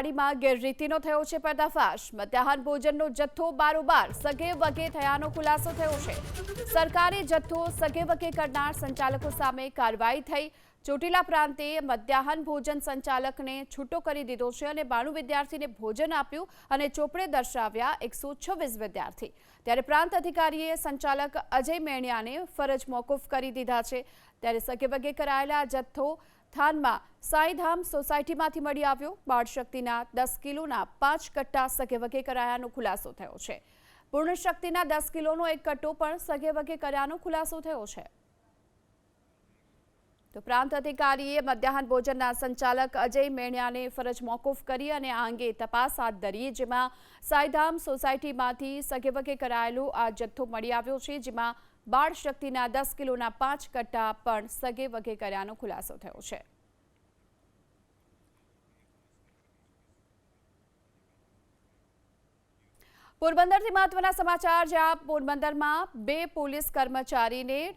વાડીમાં ગેરરીતિનો થયો છે પર્દાફાશ. મધ્યાહન ભોજનનો જથ્થો બારોબાર સગે વગે થયાનો ખુલાસો થયો છે. સરકારે જથ્થો સગે વગે કરનાર સંચાલકો સામે કાર્યવાહી થઈ. ચોટીલા પ્રાંતે મધ્યાહન ભોજન સંચાલકને છૂટો કરી દીધો છે અને બાણું વિદ્યાર્થીને ભોજન આપ્યું અને ચોપડે દર્શાવ્યા એકસો છવ્વીસ વિદ્યાર્થી. ત્યારે પ્રાંત અધિકારીએ સંચાલક અજય મેણિયાને ફરજ મોકૂફ કરી દીધા છે. ત્યારે સગે વગે કરાયેલા જથ્થો થાનમાં સાંઈધામ સોસાયટીમાંથી મળી આવ્યો. બાળ શક્તિના દસ કિલોના પાંચ કટ્ટા સગે વગે કરાયાનો ખુલાસો થયો છે. પૂર્ણ શક્તિના દસ કિલોનો એક કટ્ટો પણ સગે વગે કર્યાનો ખુલાસો થયો છે. તો પ્રાંત અધિકારીએ મધ્યાહન ભોજનના સંચાલક અજય મેણિયાને ફરજ મોકૂફ કરી અને આ અંગે તપાસ હાથ ધરી, જેમાં સાયધામ સોસાયટીમાંથી સગેવગે કરાયેલો આ જથ્થો મળી આવ્યો છે, જેમાં બાળ શક્તિના દસ કિલોના પાંચ કટ્ટા પણ સગે વગે કર્યાનો ખુલાસો થયો છે. પોરબંદરથી મહત્વના સમાચાર જ્યાં પોરબંદરમાં બે પોલીસ કર્મચારીને